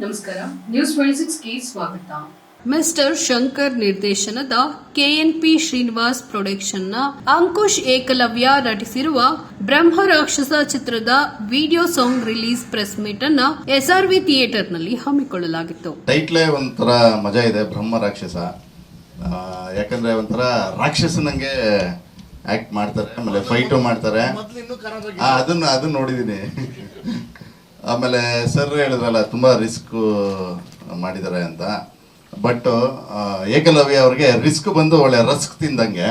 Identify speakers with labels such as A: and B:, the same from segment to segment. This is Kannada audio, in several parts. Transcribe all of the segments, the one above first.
A: ನಮಸ್ಕಾರ. ನ್ಯೂಸ್ ಟ್ವೆಂಟಿ ಸಿಕ್ಸ್ಗೆ ಸ್ವಾಗತ. ಮಿಸ್ಟರ್ ಶಂಕರ್ ನಿರ್ದೇಶನದ ಕೆಎನ್ಪಿ ಶ್ರೀನಿವಾಸ್ ಪ್ರೊಡಕ್ಷನ್ನ ಅಂಕುಶ್ ಏಕಲವ್ಯ ನಟಿಸಿರುವ ಬ್ರಹ್ಮ ರಾಕ್ಷಸ ಚಿತ್ರದ video song release press meet ಅನ್ನ ಎಸ್ಆರ್ವಿ ಥಿಯೇಟರ್ನಲ್ಲಿ ಹಮ್ಮಿಕೊಳ್ಳಲಾಗಿತ್ತು.
B: ಟೈಟ್ಲೇ ಒಂಥರ ಮಜಾ ಇದೆ ಬ್ರಹ್ಮ ರಾಕ್ಷಸ. ಆ, ಯಾಕಂದ್ರೆ ಒಂಥರ ರಾಕ್ಷಸನಂಗೆ ಆಕ್ಟ್ ಮಾಡ್ತಾರೆ ಆಮೇಲೆ ಫೈಟು ಮಾಡ್ತಾರೆ. ಅದನ್ನ ಅದನ್ನ ನೋಡಿದೀನಿ. ಆಮೇಲೆ ಸರ್ ಹೇಳಿದ್ರಲ್ಲ ತುಂಬ ರಿಸ್ಕ್ ಮಾಡಿದ್ದಾರೆ ಅಂತ. ಬಟ್ ಏಕಲವ್ಯ ಅವ್ರಿಗೆ ರಿಸ್ಕ್ ಬಂದು ಒಳ್ಳೆ ರಸ್ಕ್ ತಿಂದಂಗೆ.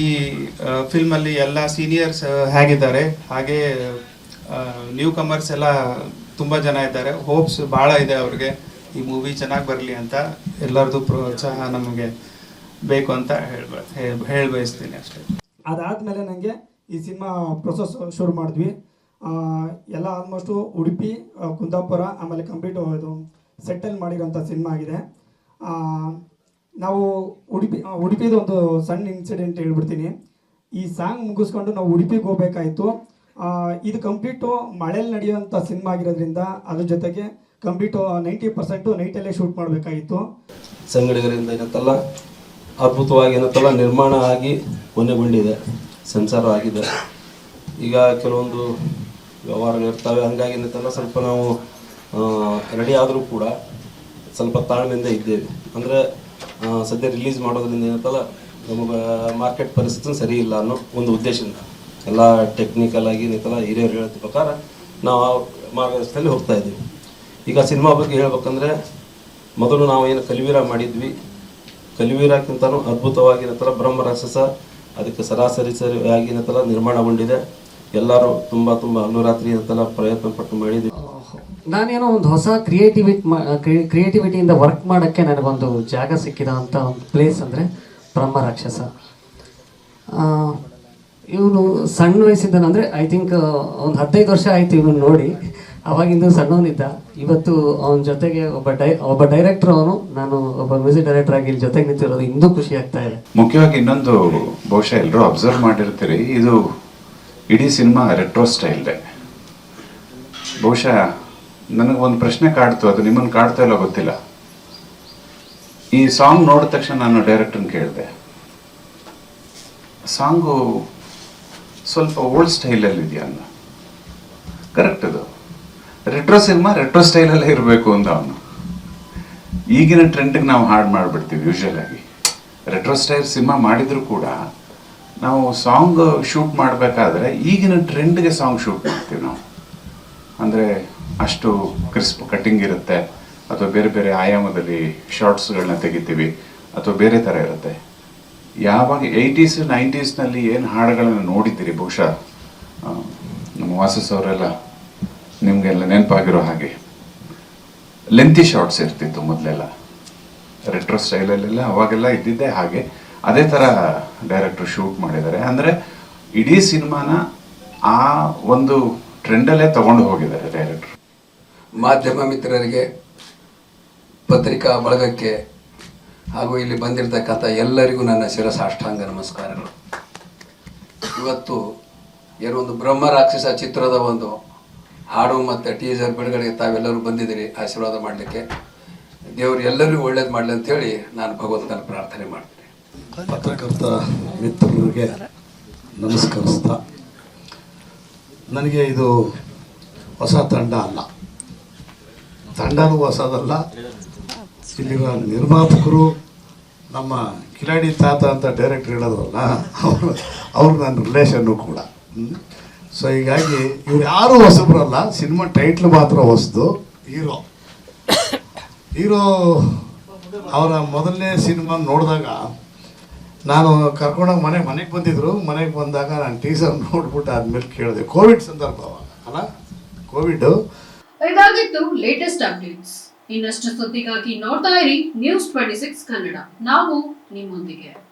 C: ಈ ಫಿಲ್ಮಲ್ಲಿ ಎಲ್ಲ ಸೀನಿಯರ್ಸ್ ಹೇಗಿದ್ದಾರೆ? ಹಾಗೆ ನ್ಯೂ ಕಮರ್ಸ್ ಎಲ್ಲ ತುಂಬ ಜನ ಇದ್ದಾರೆ. ಹೋಪ್ಸ್ ಭಾಳ ಇದೆ ಅವ್ರಿಗೆ. ಈ ಮೂವಿ ಚೆನ್ನಾಗಿ ಬರಲಿ ಅಂತ ಎಲ್ಲರದು ಪ್ರೋತ್ಸಾಹ ನಮಗೆ ಬೇಕು ಅಂತ ಹೇಳ್ಬ ಹೇಳಿ ಬಯಸ್ತೀನಿ ಅಷ್ಟೇ.
D: ಅದಾದಮೇಲೆ ನನಗೆ ಈ ಸಿನಿಮಾ ಪ್ರೊಸೆಸ್ ಶುರು ಮಾಡಿದ್ವಿ. ಎಲ್ಲ ಆಲ್ಮೋಸ್ಟು ಉಡುಪಿ ಕುಂದಾಪುರ, ಆಮೇಲೆ ಕಂಪ್ಲೀಟ್ ಇದು ಸೆಟಲ್ ಮಾಡಿರೋಂಥ ಸಿನಿಮಾ ಆಗಿದೆ. ನಾವು ಉಡುಪಿ ಉಡುಪಿದು ಒಂದು ಸಣ್ಣ ಇನ್ಸಿಡೆಂಟ್ ಹೇಳ್ಬಿಡ್ತೀನಿ. ಈ ಸಾಂಗ್ ಮುಗಿಸ್ಕೊಂಡು ನಾವು ಉಡುಪಿಗೆ ಹೋಗ್ಬೇಕಾಯಿತು. ಇದು ಕಂಪ್ಲೀಟು ಮಳೆಯಲ್ಲಿ ನಡೆಯುವಂಥ ಸಿನಿಮಾ ಆಗಿರೋದ್ರಿಂದ ಅದ್ರ ಜೊತೆಗೆ ಕಂಪ್ಲೀಟು ನೈಂಟಿ ಪರ್ಸೆಂಟು ನೈಟಲ್ಲೇ ಶೂಟ್ ಮಾಡಬೇಕಾಗಿತ್ತು.
E: ಸಂಗಡಿಗರಿಂದ ಏನಂತಲ್ಲ, ಅದ್ಭುತವಾಗಿ ಏನಂತಲ್ಲ, ನಿರ್ಮಾಣ ಆಗಿ ಕೊನೆಗೊಂಡಿದೆ, ಸಂಸಾರ ಆಗಿದೆ. ಈಗ ಕೆಲವೊಂದು ವ್ಯವಹಾರಗಳು ಇರ್ತವೆ. ಹಂಗಾಗಿ ತನಕ ಸ್ವಲ್ಪ ನಾವು ರೆಡಿ ಆದರೂ ಕೂಡ ಸ್ವಲ್ಪ ತಾಳ್ಮೆಯಿಂದ ಇದ್ದೇವೆ. ಅಂದರೆ ಸದ್ಯ ರಿಲೀಸ್ ಮಾಡೋದ್ರಿಂದ ಏನಂತಲ್ಲ, ನಮಗೆ ಮಾರ್ಕೆಟ್ ಪರಿಸ್ಥಿತಿ ಸರಿ ಇಲ್ಲ ಅನ್ನೋ ಒಂದು ಉದ್ದೇಶದಿಂದ. ಎಲ್ಲ ಟೆಕ್ನಿಕಲ್ ಆಗಿ ಏನೈತಲ್ಲ, ಹಿರಿಯರು ಹೇಳಿದ ಪ್ರಕಾರ ನಾವು ಆ ಮಾರ್ಗದರ್ಶನದಲ್ಲಿ ಹೋಗ್ತಾ ಇದ್ದೀವಿ. ಈಗ ಸಿನಿಮಾ ಬಗ್ಗೆ ಹೇಳ್ಬೇಕಂದ್ರೆ, ಮೊದಲು ನಾವು ಏನು ಕಲಿವೀರ ಮಾಡಿದ್ವಿ. ಕಲಿವೀರಕ್ಕಿಂತನೂ ಅದ್ಭುತವಾಗಿ ಏನಂತಾರ ಬ್ರಹ್ಮ ರಾಕ್ಷಸ ಅದಕ್ಕೆ ಸರಾಸರಿ ಸರಿಯಾಗಿ ಏನಂತಲ್ಲ ನಿರ್ಮಾಣಗೊಂಡಿದೆ. ಎಲ್ಲರೂ ತುಂಬ ತುಂಬ ಅನುರಾತ್ರಿ ಅಂತೆಲ್ಲ ಪ್ರಯತ್ನ ಪಟ್ಟು ಮಾಡಿದ್ವಿ
F: ನಾನೇನೋ ಒಂದು ಹೊಸ ಕ್ರಿಯೇಟಿವಿಟಿ ಕ್ರಿಯೇಟಿವಿಟಿಯಿಂದ ವರ್ಕ್ ಮಾಡೋಕ್ಕೆ ನನಗೊಂದು ಜಾಗ ಸಿಕ್ಕಿದ ಅಂತ ಒಂದು ಪ್ಲೇಸ್ ಅಂದರೆ ಬ್ರಹ್ಮ ರಾಕ್ಷಸ. ಇವನು ಸಣ್ಣ ವಯಸ್ಸಿದ್ದಾನೆ ಅಂದರೆ ಐ ಥಿಂಕ್ ಒಂದು ಹದಿನೈದು ವರ್ಷ ಆಯಿತು ಇವನು ನೋಡಿ. ಅವಾಗಿಂದ ಸಣ್ಣವನಿದ್ದ. ಇವತ್ತು ಅವನ ಜೊತೆಗೆ ಒಬ್ಬ ಡೈ ಒಬ್ಬ ಡೈರೆಕ್ಟರ್ ಅವನು. ನಾನು ಒಬ್ಬ ಮ್ಯೂಸಿಕ್ ಡೈರೆಕ್ಟರ್ ಆಗಿ ಇಲ್ಲಿ ಜೊತೆಗೆ ನಿಂತಿರೋದು. ಇನ್ನೂ ಖುಷಿ ಆಗ್ತಾ ಇದೆ.
G: ಮುಖ್ಯವಾಗಿ ಇನ್ನೊಂದು ಬಹುಶಃ ಎಲ್ಲರೂ ಅಬ್ಸರ್ವ್ ಮಾಡಿರ್ತೀರಿ. ಇದು ಇಡೀ ಸಿನಿಮಾ ರೆಟ್ರೋ ಸ್ಟೈಲ್ದೆ. ಬಹುಶಃ ನನಗೆ ಒಂದು ಪ್ರಶ್ನೆ ಕಾಡ್ತು, ಅದು ನಿಮ್ಮನ್ನು ಕಾಡ್ತಾ ಇಲ್ಲ ಗೊತ್ತಿಲ್ಲ. ಈ ಸಾಂಗ್ ನೋಡಿದ ತಕ್ಷಣ ನಾನು ಡೈರೆಕ್ಟರ್ನ ಕೇಳಿದೆ. ಸಾಂಗು ಸ್ವಲ್ಪ ಓಲ್ಡ್ ಸ್ಟೈಲಲ್ಲಿ ಇದೆಯಾ ಅಂದ ಕರೆಕ್ಟ್ ಅದು. ರೆಟ್ರೋ ಸಿನಿಮಾ ರೆಟ್ರೋ ಸ್ಟೈಲಲ್ಲೇ ಇರಬೇಕು ಅಂತ ಅವನು. ಈಗಿನ ಟ್ರೆಂಡಿಗೆ ನಾವು ಹಾಡು ಮಾಡಿಬಿಡ್ತೀವಿ ಯೂಶಲ್ ಆಗಿ. ರೆಟ್ರೋ ಸ್ಟೈಲ್ ಸಿನಿಮಾ ಮಾಡಿದರೂ ಕೂಡ ನಾವು ಸಾಂಗ್ ಶೂಟ್ ಮಾಡಬೇಕಾದ್ರೆ ಈಗಿನ ಟ್ರೆಂಡ್ಗೆ ಸಾಂಗ್ ಶೂಟ್ ಮಾಡ್ತೀವಿ ನಾವು. ಅಂದರೆ ಅಷ್ಟು ಕ್ರಿಸ್ಪ್ ಕಟ್ಟಿಂಗ್ ಇರುತ್ತೆ, ಅಥವಾ ಬೇರೆ ಬೇರೆ ಆಯಾಮದಲ್ಲಿ ಶಾರ್ಟ್ಸ್ಗಳನ್ನ ತೆಗಿತೀವಿ, ಅಥವಾ ಬೇರೆ ಥರ ಇರುತ್ತೆ. ಯಾವಾಗ ಏಯ್ಟೀಸ್ ನೈಂಟೀಸ್ನಲ್ಲಿ ಏನು ಹಾಡುಗಳನ್ನು ನೋಡಿದ್ದೀರಿ ಬಹುಶಃ? ನಮ್ಮ ವಾಸಸ್ ಅವರೆಲ್ಲ ನಿಮಗೆಲ್ಲ ನೆನಪಾಗಿರೋ ಹಾಗೆ. ಲೆಂತಿ ಶಾರ್ಟ್ಸ್ ಇರ್ತಿತ್ತು ಮೊದಲೆಲ್ಲ. ರೆಟ್ರೋ ಸ್ಟೈಲಲ್ಲೆಲ್ಲ ಅವಾಗೆಲ್ಲ ಇದ್ದಿದ್ದೆ ಹಾಗೆ. ಅದೇ ಥರ ಡೈರೆಕ್ಟರ್ ಶೂಟ್ ಮಾಡಿದ್ದಾರೆ. ಅಂದರೆ ಇಡೀ ಸಿನಿಮಾನ ಆ ಒಂದು ಟ್ರೆಂಡಲ್ಲೇ ತಗೊಂಡು ಹೋಗಿದ್ದಾರೆ ಡೈರೆಕ್ಟರ್
H: ಮಾಧ್ಯಮ ಮಿತ್ರರಿಗೆ, ಪತ್ರಿಕಾ ಬಳಗಕ್ಕೆ ಹಾಗೂ ಇಲ್ಲಿ ಬಂದಿರತಕ್ಕಂಥ ಎಲ್ಲರಿಗೂ ನನ್ನ ಶಿರಸಾಷ್ಟಾಂಗ ನಮಸ್ಕಾರಗಳು. ಇವತ್ತು ಏನೊಂದು ಬ್ರಹ್ಮ ರಾಕ್ಷಸ ಚಿತ್ರದ ಒಂದು ಹಾಡು ಮತ್ತು ಟೀಸರ್ ಬಿಡುಗಡೆಗೆ ತಾವೆಲ್ಲರೂ ಬಂದಿದ್ದೀರಿ, ಆಶೀರ್ವಾದ ಮಾಡಲಿಕ್ಕೆ. ದೇವರು ಎಲ್ಲರಿಗೂ ಒಳ್ಳೇದು ಮಾಡಲಿ ಅಂತೇಳಿ ನಾನು ಭಗವಂತನ ಪ್ರಾರ್ಥನೆ ಮಾಡ್ತೀನಿ.
I: ಪತ್ರಕರ್ತ ಮಿತ್ರರಿಗೆ ನಮಸ್ಕರಿಸ್ತಾ, ನನಗೆ ಇದು ಹೊಸ ತಂಡ ಅಲ್ಲ. ತಂಡನೂ ಹೊಸದಲ್ಲ. ಇಲ್ಲಿರುವ ನಿರ್ಮಾಪಕರು ನಮ್ಮ ಕಿಲಾಡಿ ತಾತ ಅಂತ ಡೈರೆಕ್ಟರ್ ಹೇಳಿದ್ರಲ್ಲ, ಅವರು, ಅವ್ರು ನನ್ನ ರಿಲೇಷನ್ನು ಕೂಡ. ಸೊ ಹೀಗಾಗಿ ಇವ್ರು ಯಾರು ಹೊಸಬ್ರಲ್ಲ ಸಿನಿಮಾ ಟೈಟ್ಲ್ ಮಾತ್ರ ಹೊಸದು, ಹೀರೋ. ಹೀರೋ ಅವರ ಮೊದಲನೇ ಸಿನಿಮಾ ನೋಡಿದಾಗ ನಾನು ಕರ್ಕೊಂಡೋಗಿ ಮನೆ, ಮನೆಗೆ ಬಂದಿದ್ರು. ಮನೆಗೆ ಬಂದಾಗ ನಾನು ಟೀಸರ್ ನೋಡ್ಬಿಟ್ಟು ಆದ್ಮೇಲೆ ಕೇಳಿದೆ. ಕೋವಿಡ್ ಸಂದರ್ಭ ಅಲ್ಲ? ಕೋವಿಡ್.
A: ಇದಾಗಿತ್ತು ಲೇಟೆಸ್ಟ್ ಅಪ್ಡೇಟ್ಸ್ ಇನ್ನಷ್ಟು ಸುದ್ದಿಗಾಗಿ ನೋಡ್ತಾ ಇರಿ ನ್ಯೂಸ್ ಟ್ವೆಂಟಿ ಸಿಕ್ಸ್ ಕನ್ನಡ. ನಾವು ನಿಮ್ಮೊಂದಿಗೆ.